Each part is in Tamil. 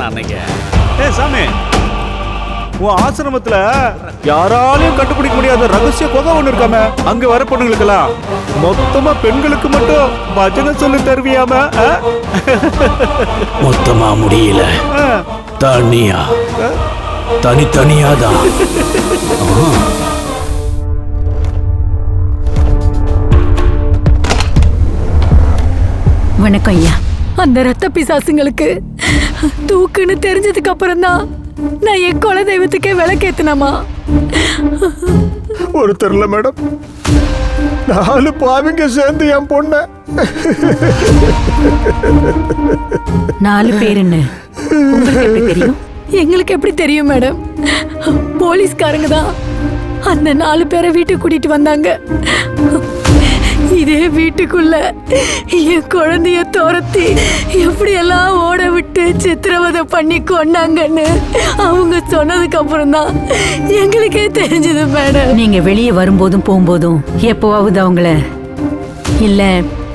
சொன்ன அன்னைக்கு. ஏ சாமி. உன் ஆசிரமத்துல யாராலையும் கண்டுபிடிக்க முடியாத ரகசிய குகை ஒண்ணு இருக்காம அங்க வர பொண்ணுங்களுக்கெல்லாம் மொத்தமா பெண்களுக்கு மட்டும் பஜனை சொல்லி தருவியாம? மொத்தமா முடியல. தனியா. தனித்தனியா தான். வணக்கம் ஐயா. அந்த ரத்த பிசாசுங்களுக்கு. தூக்குன்னு தெரிஞ்சதுக்கு அப்புறம் தான் நான் என் குல தெய்வத்துக்கே விளக்கேத்தினமா ஒருத்தர் இல்ல மேடம் நாலு பாவிங்க சேர்ந்து என் பொண்ண. நாலு எப்படி தெரியும்? எங்களுக்கு எப்படி தெரியும் மேடம்? போலீஸ்காரங்க தான் அந்த நாலு பேரை வீட்டுக்கு கூட்டிட்டு வந்தாங்க. இதே வீட்டுக்குள்ள என் குழந்தைய துரத்தி எப்படியெல்லாம் ஓட விட்டு சித்திரவதை பண்ணி கொண்டாங்கன்னு அவங்க சொன்னதுக்கு அப்புறம் தான் எங்களுக்கே தெரிஞ்சது மேடம். நீங்க வெளியே வரும்போதும் போகும்போதும் எப்போவாவது அவங்கள இல்ல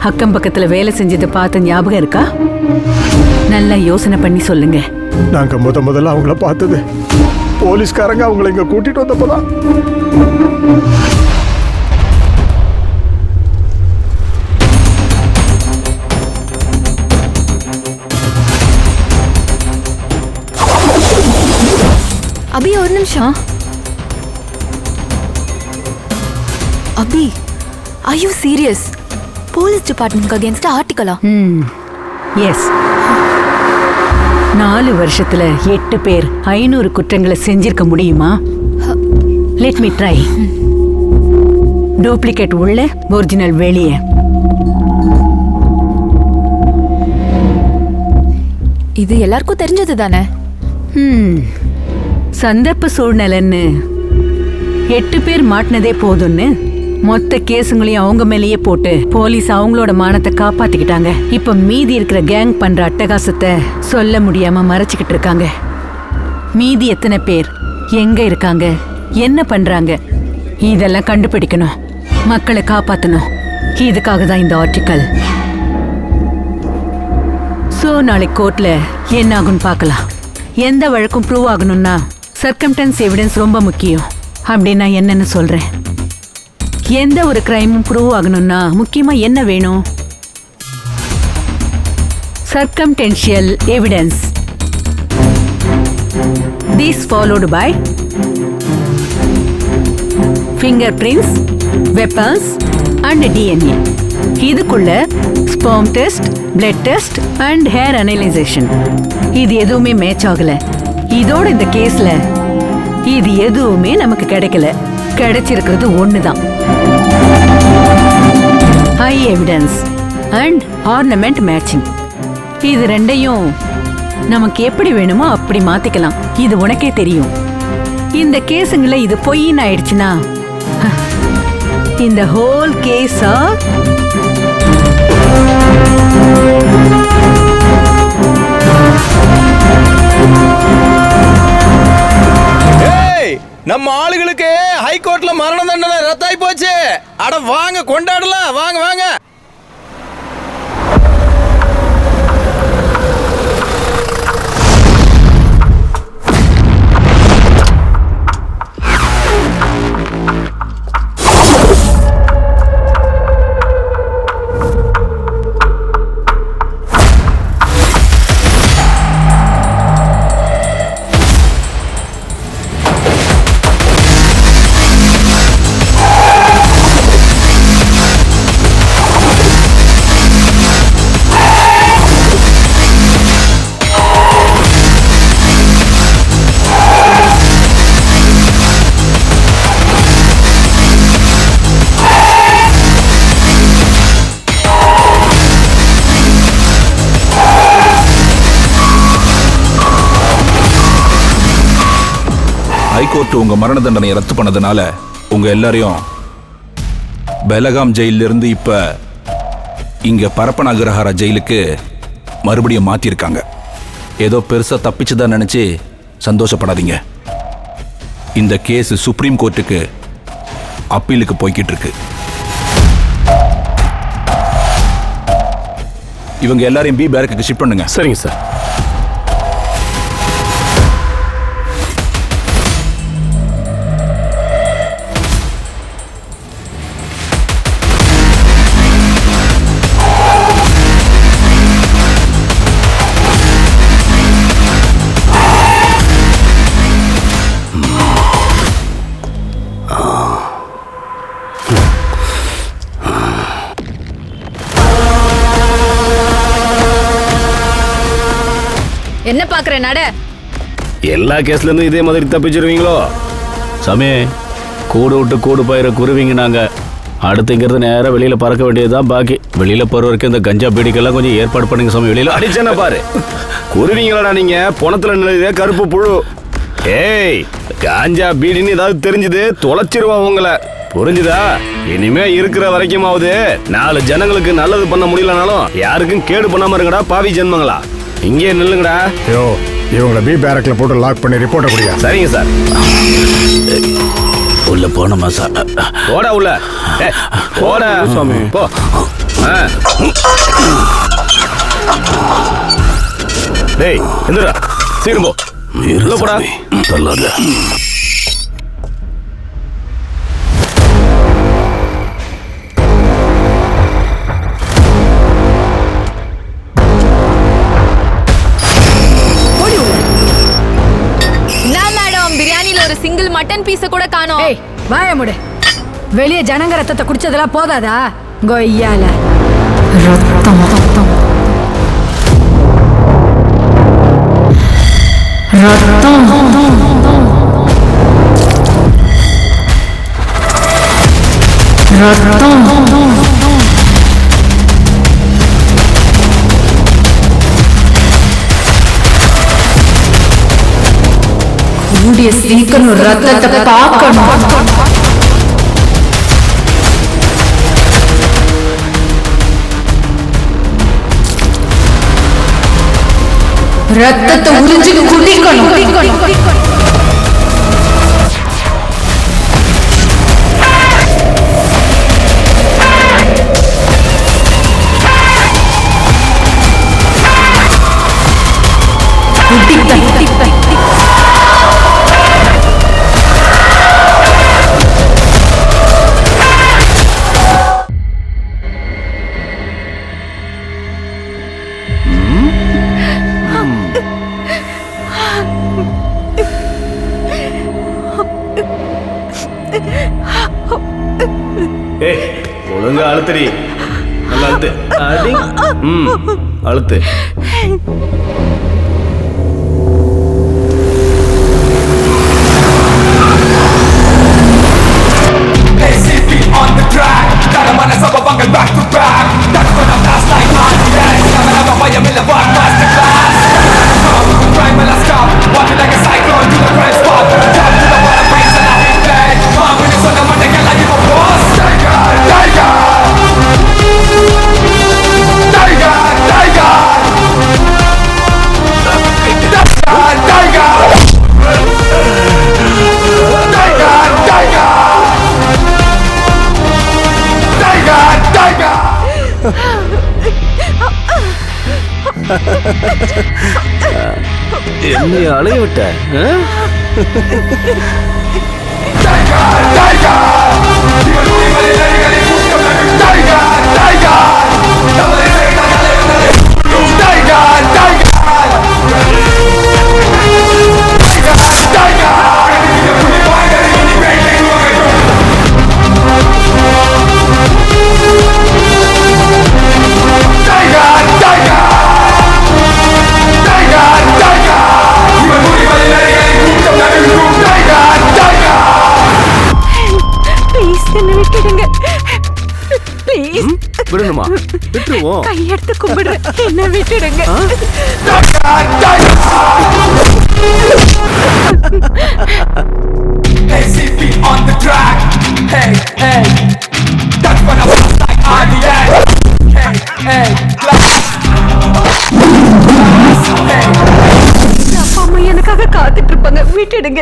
அக்கம் பக்கத்துல வேலை செஞ்சதை பார்த்த ஞாபகம் இருக்கா? நல்லா யோசனை பண்ணி சொல்லுங்க. நாங்க முத முதல்ல அவங்கள பார்த்தது. போலீஸ்காரங்க அவங்கள இங்க கூட்டிட்டு வந்தப்பதான். அபி ஒரு நிமிஷம். Abhi I you serious police டிபார்ட்மெண்ட்க்கு against ஆர்டிக்கலா ம் எஸ் நாலு வருஷத்துல எட்டு பேர் ஐநூறு குற்றங்களை செஞ்சிருக்க முடியுமா? லெட் மீ ட்ரை டூப்ளிகேட் உள்ள ஒரிஜினல் வெளியே. இது எல்லாருக்கும் தெரிஞ்சது தானே? ம் சந்தர்ப்ப சூழ்நிலைன்னு. எட்டு பேர் மாட்டினதே போதும்னு மொத்த கேஸுங்களையும் அவங்க மேலேயே போட்டு போலீஸ் அவங்களோட மானத்தை காப்பாத்திக்கிட்டாங்க. இப்ப மீதி இருக்கிற கேங் பண்ற அட்டகாசத்தை சொல்ல முடியாம மறைச்சுக்கிட்டு இருக்காங்க. மீதி எத்தனை பேர்? எங்க இருக்காங்க? என்ன பண்றாங்க? இதெல்லாம் கண்டுபிடிக்கணும். மக்களை காப்பாத்தணும். இதுக்காக தான் இந்த ஆர்டிக்கல். ஸோ நாளைக்கு கோர்ட்ல என்ன ஆகும்னு பார்க்கலாம். எந்த வழக்கும் ப்ரூவ் ஆகணும்னா சர்க்கம்டன்ஸ் எவிடன்ஸ் ரொம்ப முக்கியம். அப்படின்னு நான் என்னன்னு சொல்கிறேன் எந்த ஒரு கிரைமும் ப்ரூவ் ஆகணும்னா முக்கியமாக என்ன வேணும்? Circumstantial evidence these followed by finger prints weapons and DNA இதுக்குள்ள sperm test blood test and hair analysation இது எதுவுமே மேட்ச் ஆகலை. இதோட இந்த கேஸ்ல இது எதுவுமே நமக்கு கிடைக்கல. கிடைச்சிருக்கிறது ஒண்ணுதான். High evidence and ornament matching இது ரெண்டையும் நமக்கு எப்படி வேணுமோ அப்படி மாத்திக்கலாம். இது உனக்கே தெரியும். இந்த கேஸுங்கள இது பொய்ன்னு ஆயிடுச்சுன்னா இந்த ஹோல் கேஸா நம்ம ஆளுகளுக்கு ஹைகோர்ட்ல மரண தண்டனை ரத்தாய் போச்சு. அட வாங்க கொண்டாடலாம். வாங்க வாங்க. கோர்ட் உங்க மரண தண்டனையை ரத்து பண்ணதுனால உங்க எல்லாரையும் பெலகாம் ஜெயில இருந்து இப்ப இங்க பரப்பன அக்ரஹாரா ஜெயிலுக்கு மறுபடியும் மாத்திருக்காங்க. ஏதோ பெருசா தப்பிச்சுதான் நினைச்சு சந்தோஷப்படாதீங்க. இந்த கேஸ் சுப்ரீம் கோர்ட்டுக்கு அப்பீலுக்கு போய்கிட்டு இருக்கு இவங்க எல்லாரையும் பி பேரக்கு ஷிஃப்ட் பண்ணுங்க. சரிங்க சார் என்ன பாக்குற நட எல்லா கேஸ்ல இருந்தும் இதே மாதிரி தப்பிச்சிருவீங்களோ? சாமி கூடு விட்டு கூடு பயிர குருவிங்க நாங்க. அடுத்துங்கிறது நேரா வெளியில பறக்க வேண்டியதுதான் பாக்கி. வெளியில போற வரைக்கும் இந்த கஞ்சா பீடிக்கெல்லாம் கொஞ்சம் ஏற்பாடு பண்ணுங்க சாமி வெளியில. அடிச்சேன பாரு. குருவிங்களடா நீங்க? பொணத்துல நிலையதே கருப்பு புழு. ஏய் காஞ்சா பீடின்னு ஏதாவது தெரிஞ்சது தொலைச்சிருவான் உங்களை. புரிஞ்சுதா? இனிமே இருக்கிற வரைக்குமாவது நாலு ஜனங்களுக்கு நல்லது பண்ண முடியலனாலும் யாருக்கும் கேடு பண்ணாம இருங்கடா பாவி ஜென்மங்களா. இங்கே நில்லுங்கடா. யோ இவங்கள பி பேரக்ல போட்டு லாக் பண்ணி ரிப்போர்ட்டை கொடுங்க சரிங்க சார். உள்ள போனோமா சார்? போடா உள்ள. போடா. சுவாமி போ. டேய் எந்திரா. சீக்கிரம் போ. உள்ள போடா. தள்ளாத. ஒன் பீஸ கூட காணோம். ஏய் வாய முடு. வெளிய ஜனங்க ரத்தத்தை குடிச்சதெல்லாம் போதாதா? கொய்யால. ரத்தம் ரத்தம். ரத்தம். ரத்தம். கூடிய சீக்கணும் ரத்தத்தை பார்க்கணும். ரத்தத்தை உறிஞ்சு குடிக்கணும். அழுத்து. என்னை அலைய விட்ட கும்பிடுறேன். என்ன விட்டுடுங்க. எனக்காக காத்துட்டு இருப்பாங்க. விட்டுடுங்க.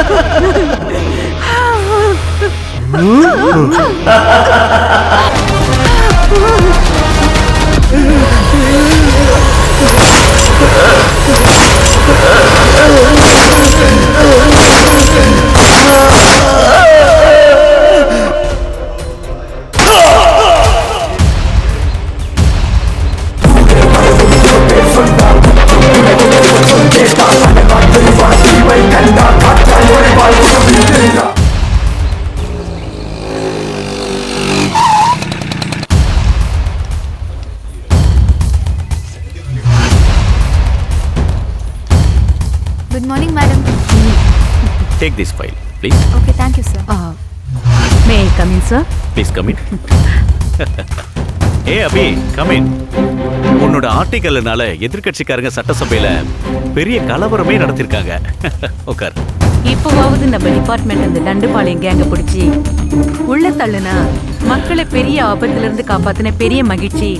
Good morning madam take this file please okay thank you sir may come in sir please come in A Abhi come in உன்னோட ஆர்டிக்கல்னால எதிர்க்கட்சிக்காரங்க சட்டசபையில பெரிய கலவரமே நடத்திருக்காங்க. உட்கார் இப்போவாவது நம்ம டிபார்ட்மெண்ட் அந்த தண்டுபாளையம் கேங்க பிடிச்சி உள்ள தள்ளுனா மக்களை பெரிய ஆபத்துல இருந்து காப்பாத்தின பெரிய மகிழ்ச்சி.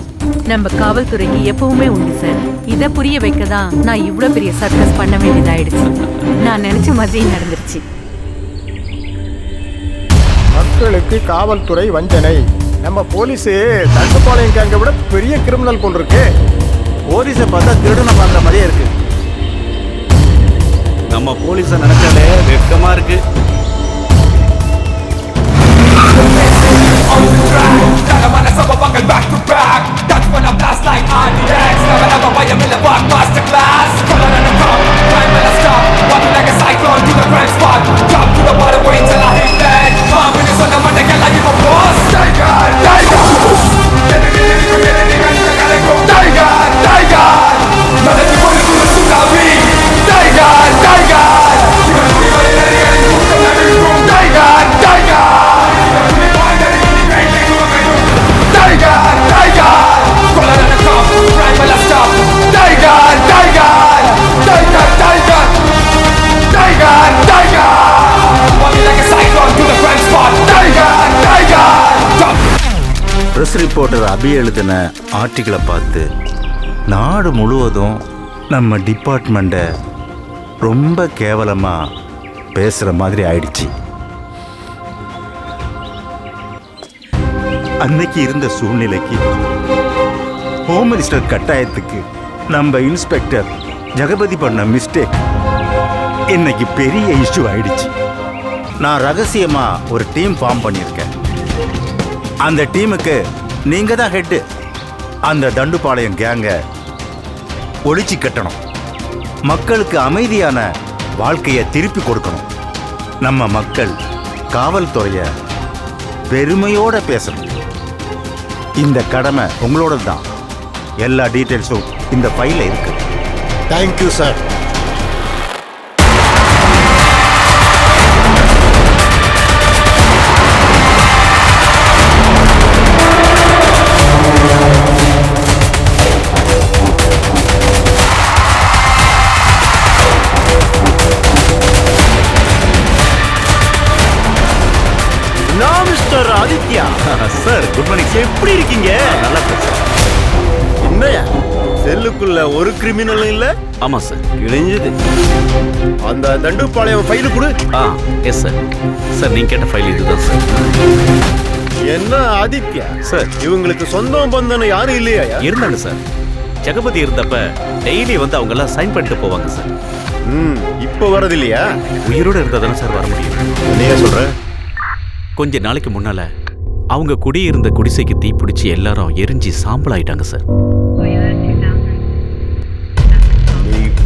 நம்ம காவல்துறைக்கு எப்பவுமே உண்டு சார் இத புரிய வைக்க தான் நான் இவ்ளோ பெரிய சர்க்கஸ் பண்ண வேண்டியதாயிடுச்சு. நான் நினைச்ச மாதிரி நடந்துருச்சு. மக்களுக்கு காவல்துறை வஞ்சனை. நம்ம போலீஸ் தண்டுப்பாளையம் கேங்க விட பெரிய கிரிமினல் போல் இருக்கு போலீஸை பார்த்தா திருடனை பார்க்குற மாதிரியே இருக்கு. நம்ம போலீஸை நினைச்சாலே வெட்கமா இருக்கு. motherfucker back to back That's when I blast like IDX Never ever buy a million buck masterclass. Color on the cup, news reporter Abhi எழுதின ஆர்டிக்கிளை பார்த்து நாடு முழுவதும் நம்ம டிபார்ட்மெண்ட்டை ரொம்ப கேவலமாக பேசுகிற மாதிரி ஆயிடுச்சு. அன்னைக்கு இருந்த சூழ்நிலைக்கு ஹோம் மினிஸ்டர் கட்டாயத்துக்கு நம்ம இன்ஸ்பெக்டர் ஜெகபதி பண்ண மிஸ்டேக் இன்னைக்கு பெரிய இஷ்யூ ஆயிடுச்சு. நான் ரகசியமாக ஒரு டீம் ஃபார்ம் பண்ணியிருக்கேன். அந்த டீமுக்கு நீங்க தான் ஹெட்டு. அந்த தண்டுபாளையம் கேங்க ஒழிச்சு கட்டணும். மக்களுக்கு அமைதியான வாழ்க்கையை திருப்பி கொடுக்கணும். நம்ம மக்கள் காவல்துறைய பெருமையோட பேசணும். இந்த கடமை உங்களோட தான் எல்லா டீட்டெயில்ஸும் இந்த ஃபைலில் இருக்கு. தேங்க்யூ சார் ஆமா சார் இழிஞ்சது அந்த தண்டுப்பாளையம் ஃபைலு கொடு. ஆ எஸ் சார் சார் நீங்க கேட்ட ஃபைல் இதுதான் சார் என்ன ஆதித்யா? சார் இவங்களுக்கு சொந்தம் பந்தம் யாரும் இல்லையா இருந்தாங்க சார் ஜெகபதி இருந்தப்ப டெய்லி வந்து அவங்க எல்லாம் சைன் பண்ணிட்டு போவாங்க சார் ம் இப்போ வரது இல்லையா உயிரோட இருந்தா தானே சார் வர முடியும். என்னையா சொல்ற? கொஞ்ச நாளைக்கு முன்னால அவங்க குடியிருந்த குடிசைக்கு தீப்பிடிச்சு எல்லாரும் எரிஞ்சு சாம்பல் ஆயிட்டாங்க சார்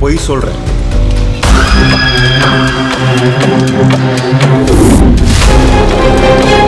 பொய் சொல்ற you.